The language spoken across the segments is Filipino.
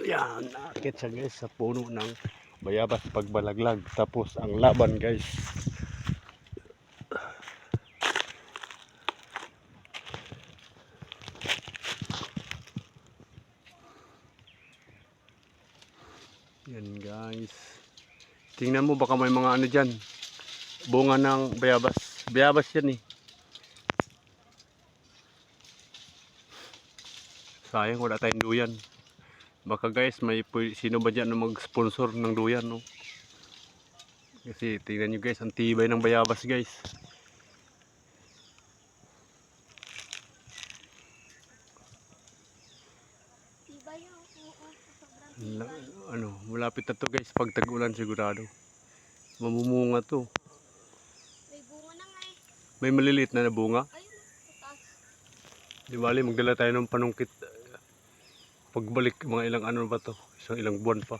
Yan, nakakit siya guys sa puno ng bayabas pagbalaglag. Tapos ang laban guys. Yan guys. Tingnan mo baka may mga ano dyan. Bunga ng bayabas. Bayabas yan eh. Sayang wala tayong duyan. Baka guys, may sino ba dyan na mag-sponsor ng duyan, no? Kasi tingnan nyo guys, ang tibay ng bayabas guys. Sobrang La- ano, malapit na to guys, pag tag-ulan sigurado. Mamumunga to. May bunga na nga eh. May maliliit na na bunga. Ayun, taas. Di bali, magdala tayo ng panungkit. Pagbalik, mga ilang ano ba to? Isang ilang buwan pa.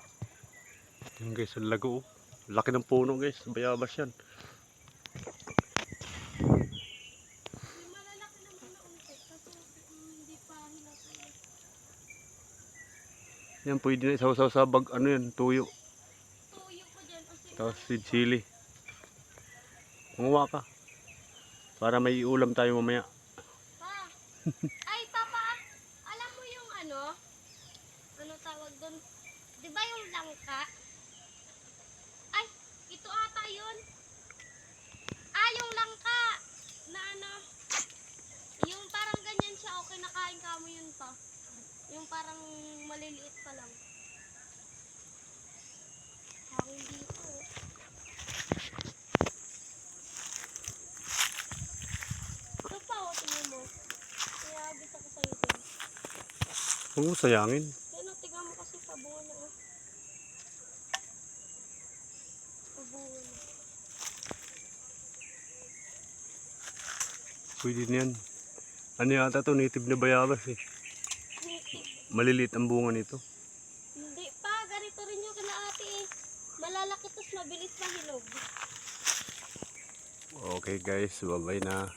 Yung guys, ang lago. oh. Laki ng puno guys, bayabas yan. Yan, pwede na isaw-saw sa bag, ano yan, tuyo. Tapos si chili. Manguha ka. Para may ulam tayo mamaya. Pa papa! Alam mo yung ano? Ano tawag doon? Di ba yung langka? Ay, ito ata yun. Ah, yung langka! Na ano? Yung parang ganyan siya. Okay, nakain ka mo yun pa. Yung parang maliliit pa lang. Hangin dito. Ito pa, o, tingnan mo. Kaya abis ako sa'yo mo sayangin. Yan o, tingnan mo kasi pabunga na. oh. Na. Pwede na yan. Ano yata to, native na bayabas eh. Maliliit ang bunga nito. Hindi pa, ganito rin yung kina ate eh. Malalaki tapos mabilis mahilog. Okay guys, bye-bye na.